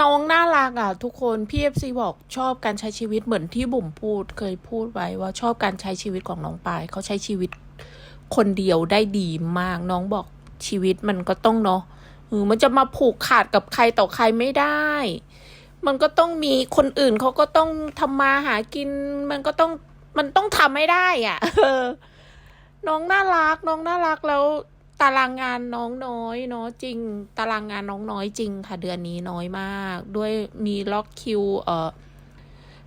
น้องน่ารักอะทุกคนพี่เอฟซีบอกชอบการใช้ชีวิตเหมือนที่บุ๋มพูดเคยพูดไว้ว่าชอบการใช้ชีวิตของน้องปายเขาใช้ชีวิตคนเดียวได้ดีมาก น้องบอกชีวิตมันก็ต้องเนาะมันจะมาผูกขาดกับใครต่อใครไม่ได้ มันก็ต้องมีคนอื่นเขาก็ต้องทำมาหากิน มันก็ต้องมันต้องทำไม่ได้อะน้องน่ารักน้องน่ารักแล้วารางงานน้องน้อยเนาะจริง ตารางงานน้องน้อยจริงค่ะเดือนนี้น้อยมาก ด้วยมีล็อกคิวเอ่อ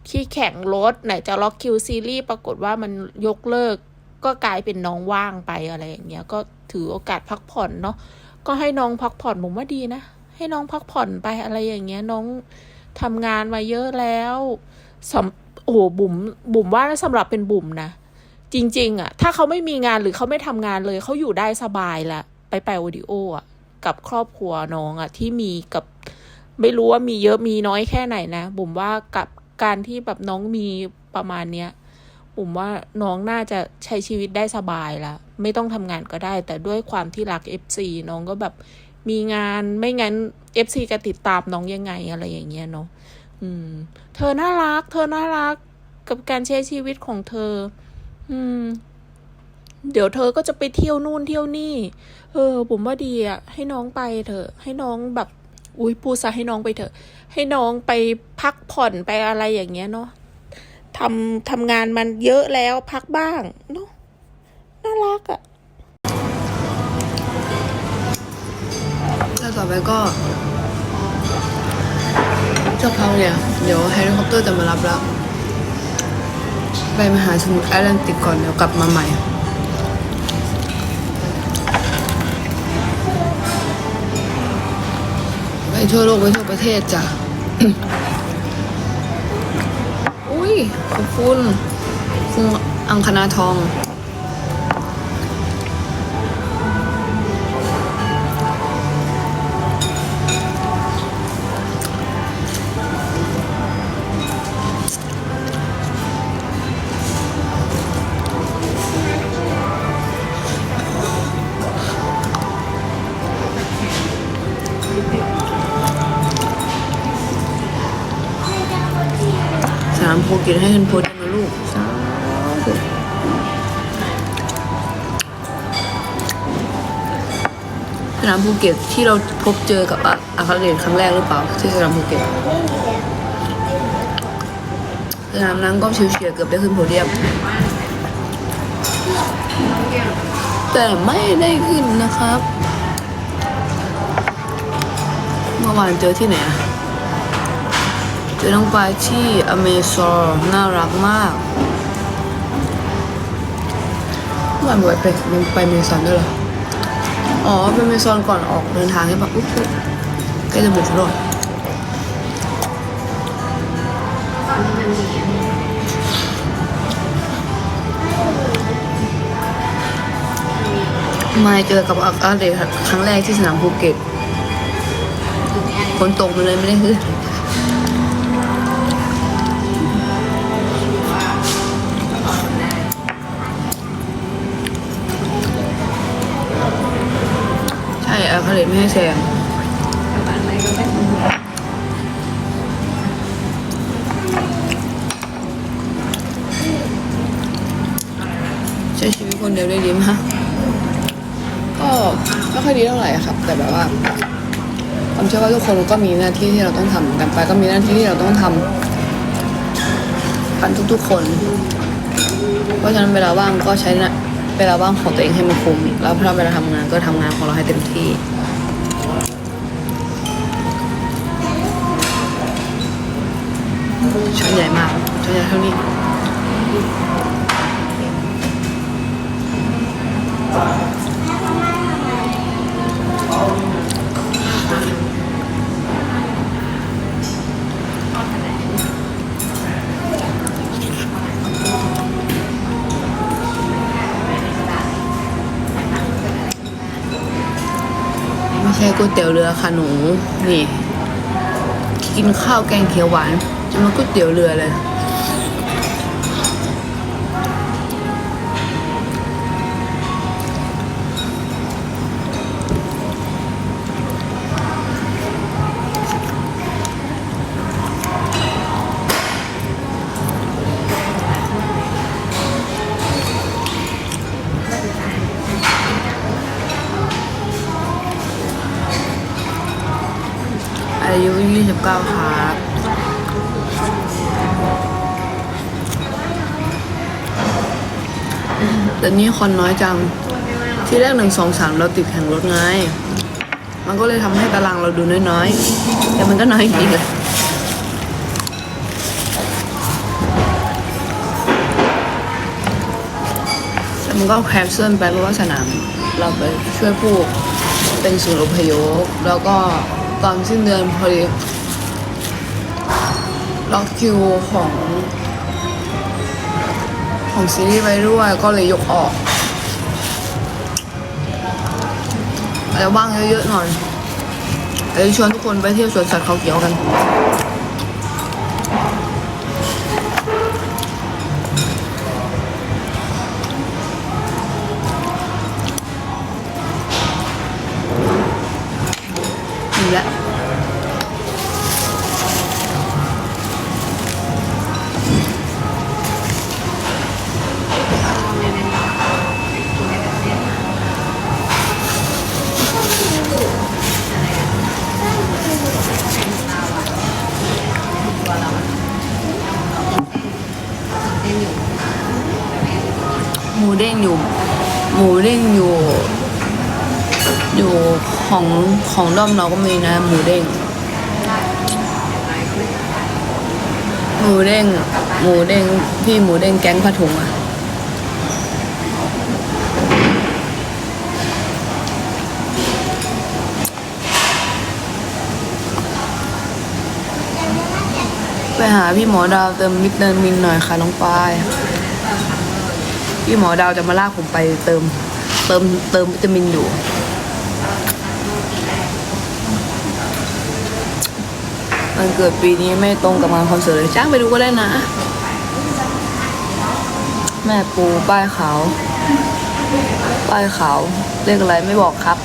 ที่แข่งรถไหนจะล็อกคิวซีรีส์ปรากฏว่ามันยกเลิก ก็กลายเป็นน้องว่างไปอะไรอย่างเงี้ยก็ถือโอกาสพักผ่อนเนาะก็ให้น้องพักผ่อนผมว่าดีนะให้น้องพักผ่อนไปอะไรอย่างเงี้ยน้องทำงานมาเยอะแล้วสำโอ้โหบุ๋มบุ๋มว่าสำหรับเป็นบุ๋มนะ จริง ๆอะถ้าเขาไม่มีงานหรือเขาไม่ทำงานเลย เขาอยู่ได้สบายละไปไปโอดิโออะกับครอบครัวน้องอะที่มีกับไม่รู้ว่ามีเยอะมีน้อยแค่ไหนนะบุ๋มว่ากับการที่แบบน้องมีประมาณเนี้ยบุ๋มว่าน้องน่าจะใช้ชีวิตได้สบายละไม่ต้องทำงานก็ได้ แต่ด้วยความที่รัก FC น้องก็แบบมีงานไม่งั้น FC จะติดตามน้องยังไงอะไรอย่างเงี้ยเนาะอืม เธอน่ารัก เธอน่ารักกับการใช้ชีวิตของเธอ อืม เดี๋ยวเธอก็จะไปเที่ยวนู่นเที่ยวนี่ เออ ผมว่าดีอะ ให้น้องไปเถอะ ให้น้องแบบ อุ้ยพูดซะให้น้องไปเถอะ ให้น้องไปพักผ่อนไปอะไรอย่างเงี้ยเนาะทำทำงานมันเยอะแล้วพักบ้างเนาะน่ารักอะแล้วต่อไปก็สักพักเนี่ย เดี๋ยวเฮลิคอปเตอร์จะมารับแล้ว ไปมหาสมุทรแอตแลนติกก่อนเดี๋ยวกลับมาใหม่ ไปทั่วโลกไปทั่วประเทศจ้ะ อุ้ยขอบคุณคุณอังคณาทอง ก็ตให้เงินโพสต์นะลูกสาธุสนามภูเก็ตที่เราพบเจอกับอะอาคาเดนครั้งแรกหรือเปล่า ที่สนามภูเก็ตสนามนั้นก็ชิวเฉียดเกือบได้ขึ้นโพเดียม แต่ไม่ได้ขึ้นนะครับ เมื่อวานเจอที่ไหนอะ เจอน้องปายที่อเมซอนน่ารักมากเมื่อวานบ่อยไปมันไปอเมซอนด้วยเหรอ อ๋อไปอเมซอนก่อนออกเดินทางใช่ปะอุ๊ยใกล้จะบุกแล้วมาเจอกับอาอาเดครั้งแรกที่สนามภูเก็ตฝนตกมาเลยไม่ได้ขึ้น ช่อาคาเดไม่ให้แซงใช้ชีวิตคนเดียวได้ดีมากก็ไม่ค่อยดีเท่าไหร่อะครับ แต่แบบว่าผมเชื่อว่าทุกคนก็มีหน้าที่ที่เราต้องทำกันไปก็มีหน้าที่ที่เราต้องทำกันทุกๆคน เพราะฉะนั้นเวลาว่างก็ใช้เวลาว่างของตัวเองให้มันคุ้มแล้วพอเวลาทำงานก็ทำงานของเราให้เต็มที่ ใหญ่มากช้อนใหญ่เท่านี้ไม่ใช่ก๋วยเตี๋ยวเรือค่ะหนู นี่ กินข้าวแกงเขียวหวาน จะมาก๋วยเตี๋ยวเรือเลยอายุ29ครับ แต่นี่คนน้อยจัง ที่แรกหนึ่งสองสามเราติดแข่งรถไง มันก็เลยทำให้ตารางเราดูน้อยๆ แต่มันก็น้อยจริงๆเลยแต่มันก็แคนเซิลไปเพราะว่าสนาม เราไปช่วยผู้เป็นศูนย์อพยพแล้วก็ตอนสิ้นเดือนพอดีล็อกคิวของ ของซีรีส์ไปด้วยก็เลยยกออกแล้วว่างเยอะๆหน่อยเลยชวนทุกคนไปเที่ยวสวนสัตว์เขาเขียวกัน หมูเด้งอยู่ หมูเด้งอยู่ อยู่ของของด้อมเราก็มีนะ หมูเด้งหมูเด้งหมูเด้งพี่หมูเด้งแก๊งผ้าถุงอะไปหาพี่หมอดาวเติมวิตามินหน่อยค่ะน้องปาย พี่หมอดาวจะมาลากผมไปเติม เติมเติมวิตามินอยู่ มันเกิดปีนี้ไม่ตรงกับงานคอนเสิร์ตเลยจ้างไปดูก็ได้นะ แม่ปูป้ายขาวป้ายขาวเลขอะไรไม่บอกครับ